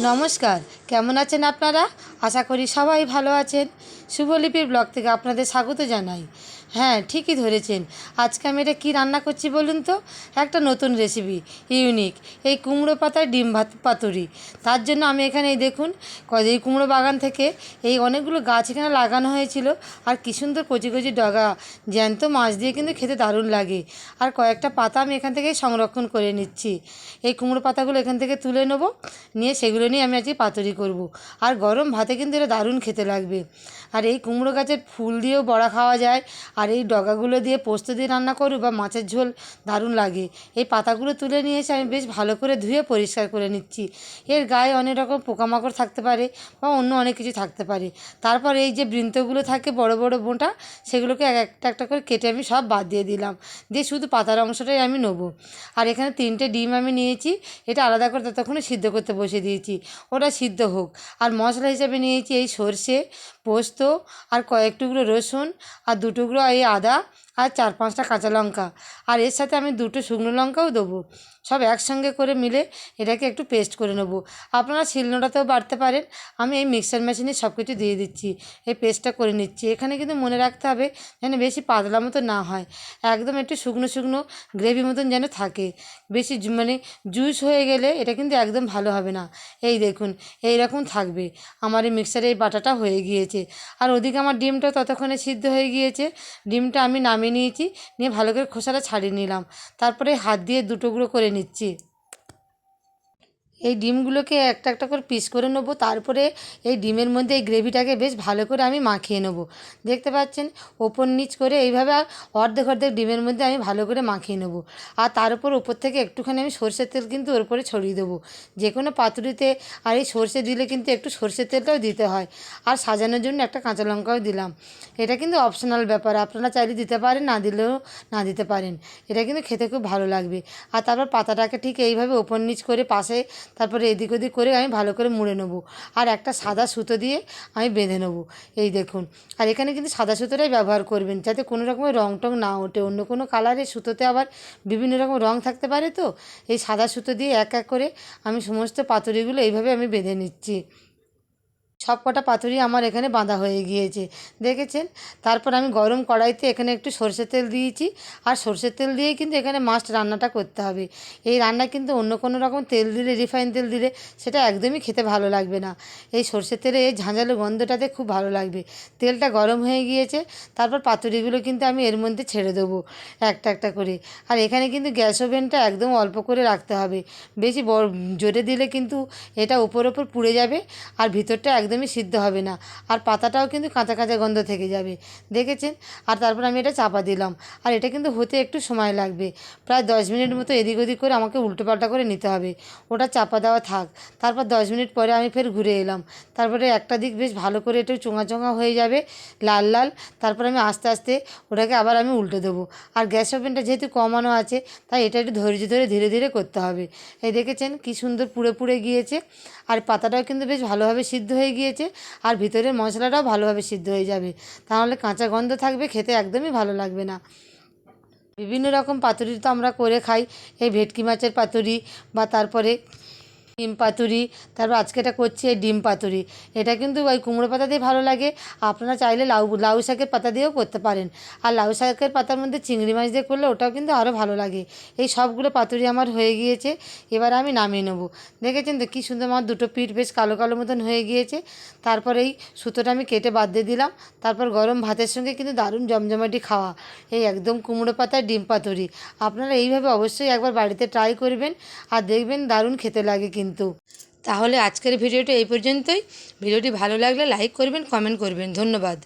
নমস্কার, কেমন আছেন আপনারা? আশা করি সবাই ভালো আছেন। শুভলিপির ব্লগ থেকে আপনাদের স্বাগত জানাই। হ্যাঁ ঠিকই ধরেছেন। আজকে আমি এটা কী রান্না করছি বলুন তো? একটা নতুন রেসিপি ইউনিক এই কুমড়ো পাতায় ডিম ভাত, পাতুরি। তার জন্য আমি এখানে এই দেখুন এই কুমড়ো বাগান থেকে এই অনেকগুলো গাছ এখানে লাগানো হয়েছিল। আর কী সুন্দর কচি কচি ডগা, জ্যান্ত মাছ দিয়ে কিন্তু খেতে দারুণ লাগে। আর কয়েকটা পাতা আমি এখান থেকে সংরক্ষণ করে নিচ্ছি। এই কুমড়ো পাতাগুলো এখান থেকে তুলে নেব, নিয়ে সেগুলো নিয়ে আমি আজকে পাতুরি করব। আর গরম ভাতে কিন্তু এটা দারুণ খেতে লাগবে। আর এই কুমড়ো গাছের ফুল দিয়েও বড়া খাওয়া যায়। আর এই ডগাগুলো দিয়ে পোস্ত দিয়ে রান্না করু বা মাছের ঝোল দারুণ লাগে। এই পাতাগুলো তুলে নিয়ে এসে আমি বেশ ভালো করে ধুয়ে পরিষ্কার করে নিচ্ছি। এর গায়ে অনেক রকম পোকামাকড় থাকতে পারে বা অন্য অনেক কিছু থাকতে পারে। তারপর এই যে বৃন্তগুলো থাকে বড় বড় বোঁটা, সেগুলোকে এক একটা একটা করে কেটে আমি সব বাদ দিয়ে দিলাম। দিয়ে শুধু পাতার অংশটাই আমি নেব। আর এখানে তিনটে ডিম আমি নিয়েছি, এটা আলাদা করে ততক্ষণে সিদ্ধ করতে বসে দিয়েছি। ওটা সিদ্ধ হোক। আর মশলা হিসাবে নিয়েছি এই সর্ষে, পোস্ত আর কয়েক টুকরো রসুন আর দু টুকরো এই আদা আর চার পাঁচটা কাঁচা লঙ্কা। আর এর সাথে আমি দুটো শুকনো লঙ্কাও দেবো। সব একসঙ্গে করে মিলে এটাকে একটু পেস্ট করে নেব। আপনারা শিলনোড়াতেও বাড়তে পারেন। আমি এই মিক্সার মেশিনে সব কিছু দিয়ে দিচ্ছি। এই পেস্টটা করে নিচ্ছি। এখানে কিন্তু মনে রাখতে হবে যেন বেশি পাতলা মতো না হয়। একদম একটু শুকনো শুকনো গ্রেভি মতন যেন থাকে। বেশি মানে জুস হয়ে গেলে এটা কিন্তু একদম ভালো হবে না। এই দেখুন এই রকম থাকবে। আমার এই মিক্সারে এই বাটাটা হয়ে গিয়েছে। আর ওদিকে আমার ডিমটা ততক্ষণে সিদ্ধ হয়ে গিয়েছে। ডিমটা আমি নামিয়ে নিয়েছি, নিয়ে ভালো করে খোসাটা ছাড়িয়ে নিলাম। তারপরে হাত দিয়ে দুটো গুঁড়ো করে নিচ্ছি। এই ডিমগুলোকে একটা একটা করে পিস করে নেব। তারপরে এই ডিমের মধ্যে এই গ্রেভিটাকে বেশ ভালো করে আমি মাখিয়ে নেব। দেখতে পাচ্ছেন? ওপর নিচ করে এইভাবে অর্ধেক অর্ধেক ডিমের মধ্যে আমি ভালো করে মাখিয়ে নেব। আর তার উপর ওপর থেকে একটুখানি আমি সর্ষের তেল কিন্তু ওর উপরে ছড়িয়ে দেবো। যে কোনো পাতুরিতে আর এই সর্ষে দিলে কিন্তু একটু সর্ষের তেলটাও দিতে হয়। আর সাজানোর জন্য একটা কাঁচা লঙ্কাও দিলাম। এটা কিন্তু অপশনাল ব্যাপার। আপনারা চাইলে দিতে পারেন, না দিলেও না দিতে পারেন। এটা কিন্তু খেতে খুব ভালো লাগবে। আর তারপর পাতাটাকে ঠিক এইভাবে ওপর নিচ করে পাশে তারপরে এদিক ওদিক করে আমি ভালো করে মুড়ে নেব। আর একটা সাদা সুতো দিয়ে আমি বেঁধে নেব। এই দেখুন। আর এখানে কিন্তু সাদা সুতোটাই ব্যবহার করবেন, যাতে কোনো রকমের রং টং না ওঠে। অন্য কোনো কালারের সুতোতে আবার বিভিন্ন রকম রং থাকতে পারে তো? এই সাদা সুতো দিয়ে এক এক করে আমি সমস্ত পাতুরিগুলো এইভাবে আমি বেঁধে নিচ্ছি। সব কটা পাতুরি আমার এখানে বাঁধা হয়ে গিয়েছে। দেখেছেন? তারপর আমি গরম কড়াইতে এখানে একটু সর্ষের তেল দিয়েছি। আর সর্ষের তেল দিয়েই কিন্তু এখানে মাস্ট রান্নাটা করতে হবে। এই রান্না কিন্তু অন্য কোনো রকম তেল দিলে, রিফাইন তেল দিলে সেটা একদমই খেতে ভালো লাগবে না। এই সর্ষের তেলে এই ঝাঁঝালো গন্ধটাতে খুব ভালো লাগবে। তেলটা গরম হয়ে গিয়েছে। তারপর পাতুরিগুলো কিন্তু আমি এর মধ্যে ছেড়ে দেবো একটা একটা করে। আর এখানে কিন্তু গ্যাস ওভেনটা একদম অল্প করে রাখতে হবে। বেশি বড় জোরে দিলে কিন্তু এটা উপর ওপর পুড়ে যাবে। আর ভিতরটা একদমই সিদ্ধ হবে না। আর পাতাটাও কিন্তু কাঁচা কাঁচা গন্ধ থেকে যাবে। দেখেছেন? আর তারপর আমি এটা চাপা দিলাম। আর এটা কিন্তু হতে একটু সময় লাগবে। প্রায় দশ মিনিট মতো এদিক ওদিক করে আমাকে উল্টোপাল্টা করে নিতে হবে। ওটা চাপা দেওয়া থাক। তারপর দশ মিনিট পরে আমি ফের ঘুরে এলাম। তারপরে একটা দিক বেশ ভালো করে একটু চোঙা চোঙা হয়ে যাবে, লাল লাল। তারপর আমি আস্তে আস্তে ওটাকে আবার আমি উল্টে দেবো। আর গ্যাস ওভেনটা যেহেতু কমানো আছে, তাই এটা একটু ধৈর্য ধরে ধীরে ধীরে করতে হবে। এই দেখেছেন? কি সুন্দর পুড়ে পুড়ে গিয়েছে। আর পাতাটাও কিন্তু বেশ ভালোভাবে সিদ্ধ হয়ে গিয়েছে, আর ভিতরের মশলাটাও ভালোভাবে সিদ্ধ হয়ে যাবে। তাহলে কাঁচা গন্ধ থাকবে, খেতে একদমই ভালো লাগবে না। বিভিন্ন রকম পাতুরি তো আমরা করে খাই। এই ভেটকি মাছের পাতুরি বা তারপরে ডিম পাতুরি, তারপর আজকে এটা করছি এই ডিম পাতুরি। এটা কিন্তু ওই কুমড়ো পাতা দিয়ে ভালো লাগে। আপনারা চাইলে লাউ লাউ শাকের পাতা দিয়েও করতে পারেন। আর লাউ শাকের পাতার মধ্যে চিংড়ি মাছ দিয়ে করলে ওটাও কিন্তু আরও ভালো লাগে। এই সবগুলো পাতুরি আমার হয়ে গিয়েছে। এবার আমি নামিয়ে নেব। দেখেছেন তো কী সুন্দর আমার দুটো পিঠ বেশ কালো কালো মতন হয়ে গিয়েছে। তারপর এই সুতোটা আমি কেটে বাদ দিয়ে দিলাম। তারপর গরম ভাতের সঙ্গে কিন্তু দারুণ জমজমাটি খাওয়া। এই একদম কুমড়ো পাতায় ডিম পাতুরি। আপনারা এইভাবে অবশ্যই একবার বাড়িতে ট্রাই করবেন। আর দেখবেন দারুণ খেতে লাগে কিন্তু। তাহলে আজকের ভিডিওটি এই পর্যন্তই। ভিডিওটি ভালো লাগলে লাইক করবেন কমেন্ট করবেন। ধন্যবাদ।